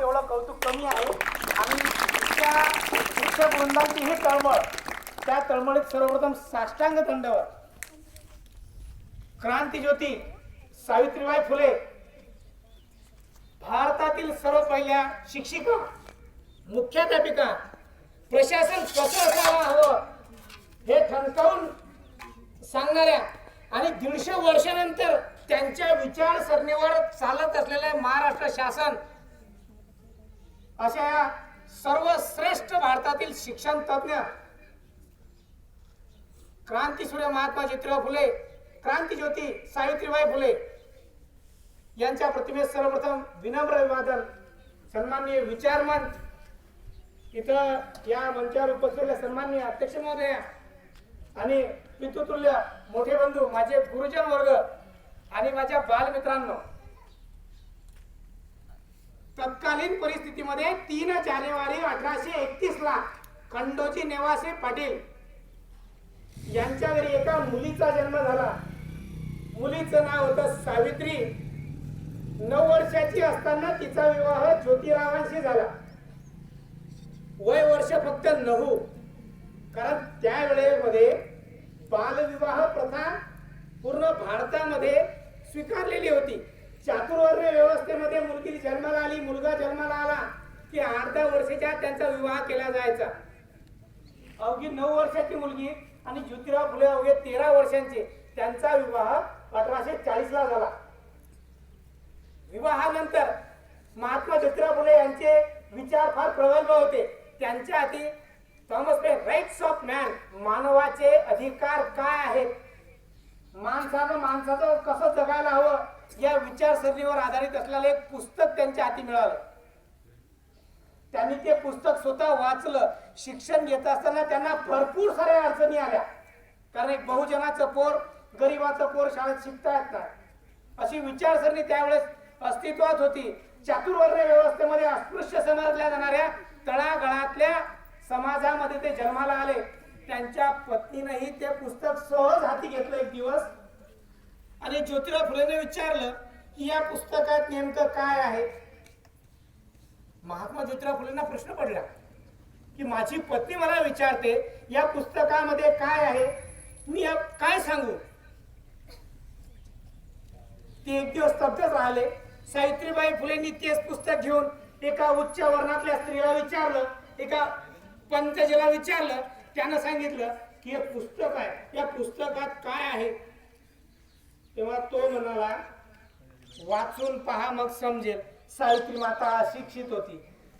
एवढं कौतुक कमी आहे. आणि त्या शिक्षक वृंदांची ही तळमळ. त्या तळमळीत सर्वप्रथम साष्टांग दंडवर क्रांतीज्योती सावित्रीबाई फुले. भारतातील सर्व पहिल्या शिक्षिका मुख्याध्यापिका प्रशासन कसं असायला हवं हे ठणकावून सांगणाऱ्या आणि दीडशे वर्षानंतर त्यांच्या विचारसरणीवर चालत असलेले महाराष्ट्र शासन अशा या सर्वश्रेष्ठ भारतातील शिक्षण तज्ञ क्रांतीसूर्य महात्मा ज्योतिराव फुले क्रांतीज्योती सावित्रीबाई फुले यांच्या प्रतिमेस सर्वप्रथम विनम्र अभिवादन सन्माननीय विचारमंच इथं या मंचावर उपस्थित सन्माननीय अध्यक्ष महोदय आणि पितृतुल्य मोठे बंधू माझे गुरुजन वर्ग आणि माझ्या बालमित्रांनो तत्कालीन परिस्थितीमध्ये तीन जानेवारी अठराशे एकतीस ला खंडोजी नेवासे पाटील यांच्या घरी एका मुलीचा जन्म झाला. मुलीचं नाव होतं सावित्री. नऊ वर्षाची असताना तिचा विवाह ज्योतिरावांशी झाला. वय वर्ष फक्त नऊ. कारण त्या वेळेमध्ये बालविवाह प्रथा पूर्ण भारतामध्ये स्वीकारलेली होती. जन्माला आली मुलगा जन्माला आला की अर्ध्या वर्षाच्या त्यांचा विवाह केला जायचा. अवघी नऊ वर्षाची मुलगी आणि ज्योतिराव फुले अवघे तेरा वर्षांचे त्यांचा विवाह अठराशे चाळीस ला झाला. विवाहानंतर महात्मा ज्योतिराव फुले यांचे विचार फार प्रगल्भ होते. त्यांच्या हाती Thomas Paine Rights of Man मानवाचे अधिकार काय आहेत? माणसानं माणसाचं कसं जगायला हवं? या विचारसरणीवर आधारित असलेलं एक पुस्तक त्यांच्या हाती मिळालं. त्यांनी ते पुस्तक स्वतः वाचलं शिक्षण घेत असताना त्यांना भरपूर साऱ्या अडचणी आल्या. कारण एक बहुजनाचं पोर गरीबाचं पोर शाळेत शिकता येत नाही. अशी विचारसरणी त्यावेळेस अस्तित्वात होती. चातुर्वर्ण व्यवस्थेमध्ये अस्पृश्य समजल्या जाणाऱ्या तळागळातल्या समाजामध्ये ते जन्माला आले. त्यांच्या पत्नीनंही ते पुस्तक सहज हाती घेतलं एक दिवस. आणि ज्योतिराव फुलेने विचारलं की या पुस्तकात नेमकं काय आहे? महात्मा ज्योतिराव फुलेंना प्रश्न पडला की माझी पत्नी मला विचारते या पुस्तकामध्ये काय आहे? मी या काय सांगू? ते एक दिवस स्तब्धच राहिले. सावित्रीबाई फुलेंनी तेच पुस्तक घेऊन एका उच्च वर्णातल्या स्त्रीला विचारलं एका पंतजीला विचारलं त्यानं सांगितलं की हे पुस्तक आहे. या पुस्तकात काय आहे? तेव्हा तो म्हणाला वाचून पहा मग समजेल. सावित्री माता अशिक्षित होती.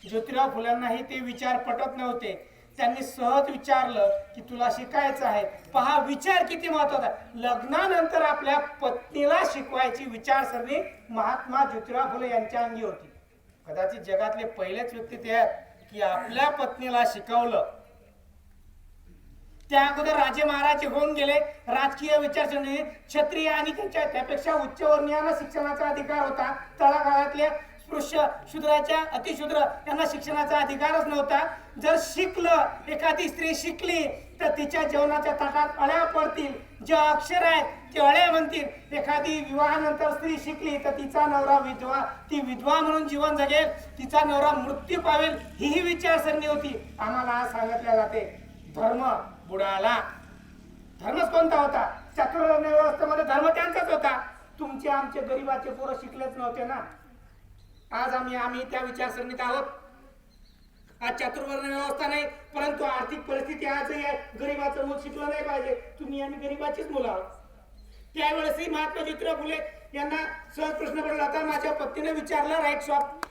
ज्योतिराव फुल्यांनाही ते विचार पटत नव्हते. त्यांनी सहज विचारलं की तुला शिकायचं आहे. पहा विचार किती महत्त्वाचा लग्नानंतर आपल्या पत्नीला शिकवायची विचारसरणी महात्मा ज्योतिराव फुले यांच्या अंगी होती. कदाचित जगातले पहिलेच व्यक्ती ते आहेत की आपल्या पत्नीला शिकवलं. त्या अगोदर राजे महाराज होऊन गेले. राजकीय विचारसरणी क्षत्रिय आणि त्यांच्या त्यापेक्षा उच्चवर्णीयांना शिक्षणाचा अधिकार होता. तळागाळातल्या स्पृश्य शूद्राच्या अतिशूद्र यांना शिक्षणाचा अधिकारच नव्हता. जर शिकलं एखादी स्त्री शिकली तर तिच्या जेवणाच्या ताटात अळ्या पडतील. जे अक्षर आहेत ते अळ्या म्हणतील. एखादी विवाहानंतर स्त्री शिकली तर तिचा नवरा विधवा ती विधवा म्हणून जीवन जगेल. तिचा नवरा मृत्यू पावेल हीही ही विचारसरणी होती. आम्हाला आज सांगितल्या जाते. धर्म बुडाला. धर्मच कोणता होता? चातुर्वर्ण्य व्यवस्थेमध्ये धर्म त्यांचाच होता. तुमचे आमचे गरीबाचे पोरं शिकलेच नव्हते ना. आज आम्ही आम्ही त्या विचारसरणीत आहोत. आज चातुर्वर्ण व्यवस्था नाही परंतु आर्थिक परिस्थिती आजही आहे. गरीबाचं मूल शिकलं नाही पाहिजे. तुम्ही आम्ही गरीबाचीच मुलं आहोत. त्यावेळेसही महात्मा ज्योतिराव फुले यांना सहज प्रश्न पडला होता. माझ्या पत्नीने विचारलं राईट शॉप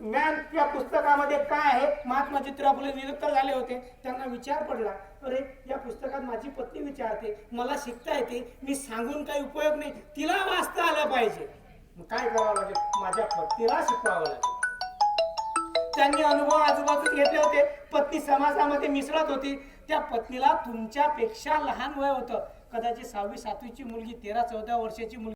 ज्ञान या पुस्तकामध्ये काय आहे? महात्मा ज्योतिराव फुले निरुत्तर झाले होते. त्यांना विचार पडला. अरे या पुस्तकात माझी पत्नी विचारते मला शिकता येते मी सांगून काही उपयोग नाही. तिला वाचता आलं पाहिजे. काय करावं लागेल? माझ्या पत्नीला शिकवावं लागेल. त्यांनी अनुभव आजूबाजूत घेतले होते. पत्नी समाजामध्ये मिसळत होती. त्या पत्नीला तुमच्यापेक्षा लहान वय होतं. कदाचित सहावी सातवीची मुलगी तेरा चौदा वर्षाची मुलगी